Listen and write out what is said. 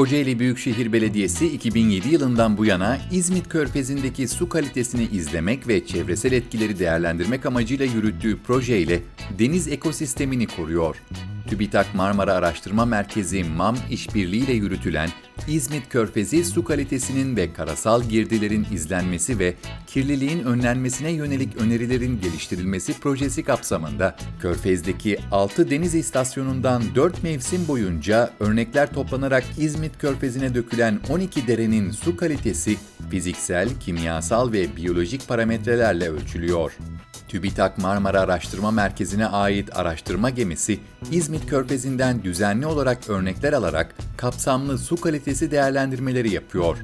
Kocaeli Büyükşehir Belediyesi 2007 yılından bu yana İzmit Körfezi'ndeki su kalitesini izlemek ve çevresel etkileri değerlendirmek amacıyla yürüttüğü projeyle deniz ekosistemini koruyor. TÜBİTAK Marmara Araştırma Merkezi MAM işbirliğiyle yürütülen İzmit Körfezi su kalitesinin ve karasal girdilerin izlenmesi ve kirliliğin önlenmesine yönelik önerilerin geliştirilmesi projesi kapsamında Körfez'deki 6 deniz istasyonundan 4 mevsim boyunca örnekler toplanarak İzmit Körfezi'ne dökülen 12 derenin su kalitesi fiziksel, kimyasal ve biyolojik parametrelerle ölçülüyor. TÜBİTAK Marmara Araştırma Merkezi'ne ait araştırma gemisi, İzmit Körfezi'nden düzenli olarak örnekler alarak kapsamlı su kalitesi değerlendirmeleri yapıyor.